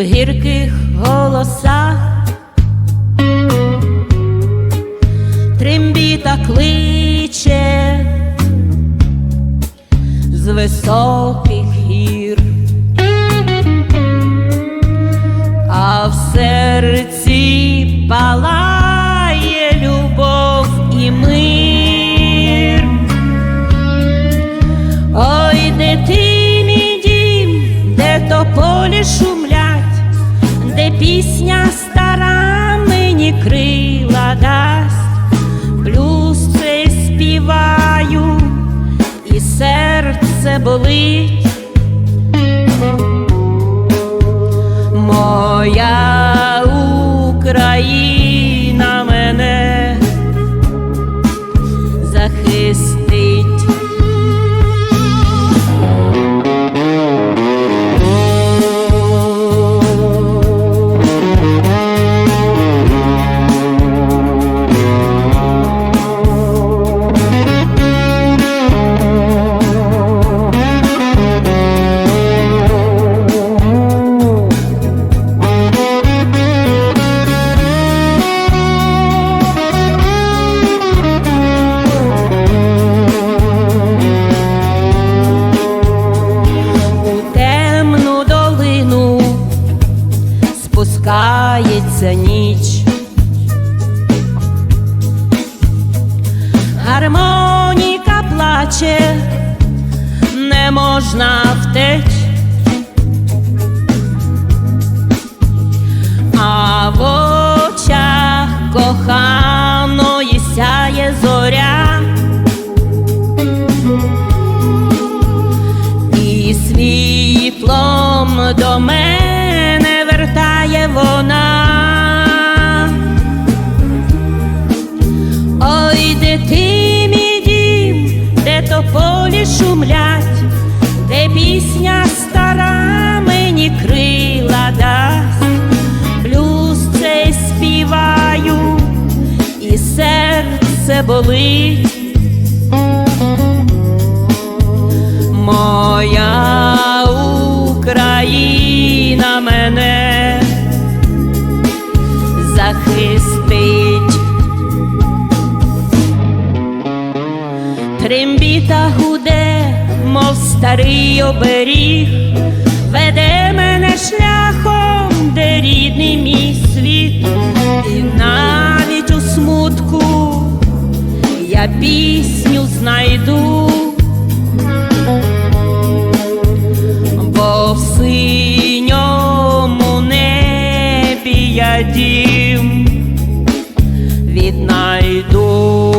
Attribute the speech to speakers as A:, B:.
A: в гірких голосах. Трембіта кличе з високих крила дасть, плюс цей співаю, і серце болить. Спускається ніч. Гармоніка плаче, не можна втеч. А в очах коханої сяє зоря. Дасть, блюз цей співаю, і серце болить. Моя Україна мене захистить. Трембіта гуде, мов старий оберіг, веде мене шляхом, я дім віднайду.